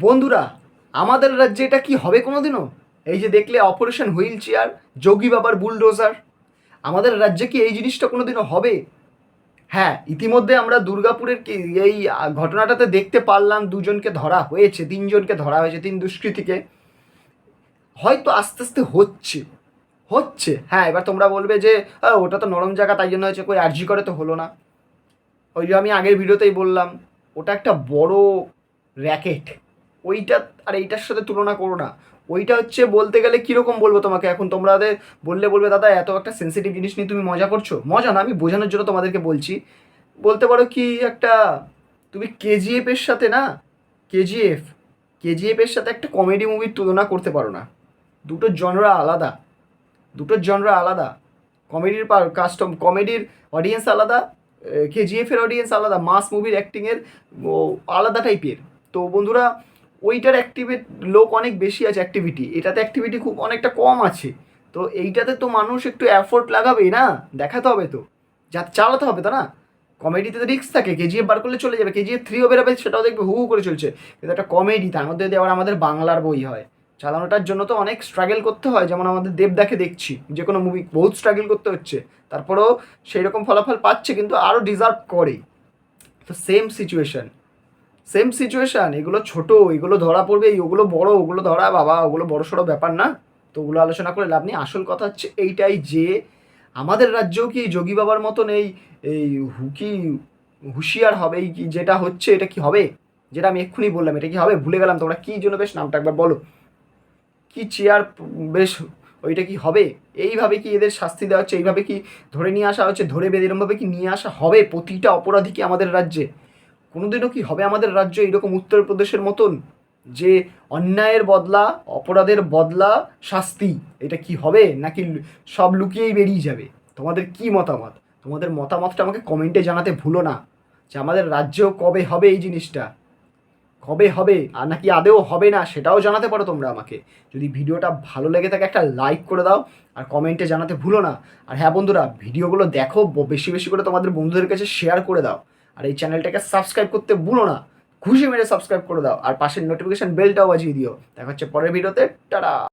বন্ধুরা, আমাদের রাজ্যে এটা কি হবে কোনো দিনও এই যে দেখলে অপারেশন হুইল চেয়ার, যোগী বাবার বুলডোজার। আমাদের রাজ্যে কি এই জিনিসটা কোনো দিনও হবে? হ্যাঁ ইতিমধ্যে আমরা দুর্গাপুরের এই ঘটনাটাতে দেখতে পারলাম দুজনকে ধরা হয়েছে তিনজনকে ধরা হয়েছে তিন দুষ্কৃতীকে। হয়তো আস্তে আস্তে হচ্ছে হচ্ছে। হ্যাঁ এবার তোমরা বলবে যে "আহ, ওটা তো নরম জায়গা তাই জন্য হয়েছে কই আর্জি করে তো হলো না। ওই যে আমি আগের ভিডিওতেই বললাম ওটা একটা বড় র্যাকেট। ওইটা আর এইটার সাথে তুলনা করো না। ওইটা হচ্ছে বলতে গেলে কীরকম বলব তোমাকে? এখন তোমাদের বললে বলবে, দাদা, এত একটা সেন্সিটিভ জিনিস নিয়ে তুমি মজা করছ? মজা না, আমি বোঝানোর জন্য তোমাদেরকে বলছি। বলতে পারো কি, একটা তুমি কেজিএফ এর সাথে না কেজিএফ কেজিএফ এর সাথে একটা কমেডি মুভির তুলনা করতে পারো না। দুটো জনরা আলাদা। দুটো জনরা আলাদা। কমেডির পার কাস্টম কমেডির অডিয়েন্স আলাদা কেজিএফ এর অডিয়েন্স আলাদা। মাস মুভির অ্যাক্টিংয়ের আলাদা টাইপের তো বন্ধুরা ওইটার অ্যাক্টিভেট লোক অনেক বেশি আছে অ্যাক্টিভিটি এটাতে অ্যাক্টিভিটি খুব অনেকটা কম আছে। তো এইটাতে তো মানুষ একটু অ্যাফোর্ট লাগাবেই না? দেখাতে হবে তো। যা চালাতে হবে তো না? কমেডিতে তো রিস্ক থাকে। কেজিএফ বার করলে চলে যাবে। কেজিএফ থ্রিও বেরোবে, সেটাও দেখবে, হু হু করে চলছে। কিন্তু একটা কমেডি তার মধ্যে যদি আবার আমাদের বাংলার বই হয়, চালানোটার জন্য তো অনেক স্ট্রাগল করতে হয়। যেমন আমাদের দেবদাকে দেখছি, যে কোনো মুভি বহুত স্ট্রাগল করতে হচ্ছে। তারপরেও সেই রকম ফলাফল পাচ্ছে, কিন্তু আরও ডিজার্ভ করে তো সেম সিচুয়েশন সেম সিচুয়েশান এগুলো ছোট, এগুলো ধরা পড়বে, এই ওগুলো বড়, ওগুলো ধরা বাবা, ওগুলো বড় সড়ো ব্যাপার না। তো ওগুলো আলোচনা করে লাভ নেই। আসল কথা হচ্ছে এইটাই যে, আমাদের রাজ্যেও কি যোগী বাবার মতন এই এই হুকি, হুঁশিয়ার হবে? কি যেটা হচ্ছে, এটা কি হবে? যেটা আমি এক্ষুনি বললাম, এটা কি হবে? ভুলে গেলাম, তোমরা কী জন্য বেশ নামটা একবার বলো। কি চেয়ার বেশ, ওইটা কি হবে? এইভাবে কি এদের শাস্তি দেওয়া হচ্ছে? এইভাবে কি ধরে নিয়ে আসা হচ্ছে? ধরে বেঁধে এরমভাবে কি নিয়ে আসা হবে? প্রতিটা অপরাধী কি আমাদের রাজ্যে? কোনোদিনও কি হবে আমাদের রাজ্য এইরকম উত্তরপ্রদেশের মতন যে অন্যায়ের বদলা, অপরাধের বদলা, শাস্তি, এটা কি হবে নাকি সব লুকিয়েই বেরিয়ে যাবে? তোমাদের কি মতামত? তোমাদের মতামতটা আমাকে কমেন্টে জানাতে ভুলো না যে আমাদের রাজ্যেও কবে হবে এই জিনিসটা? কবে হবে? আর নাকি আদেও হবে না? সেটাও জানাতে পারো তোমরা আমাকে। যদি ভিডিওটা ভালো লেগে থাকে একটা লাইক করে দাও আর কমেন্টে জানাতে ভুলো না। আর হ্যাঁ বন্ধুরা, ভিডিওগুলো দেখো বেশি বেশি করে তোমাদের বন্ধুদের কাছে শেয়ার করে দাও। আর এই চ্যানেলটাকে সাবস্ক্রাইব করতে ভুলো না। খুশি মেরে সাবস্ক্রাইব করে দাও। আর পাশের নোটিফিকেশন বেলটাও বাজিয়ে দিও। দেখা হচ্ছে পরের ভিডিওতে টাটা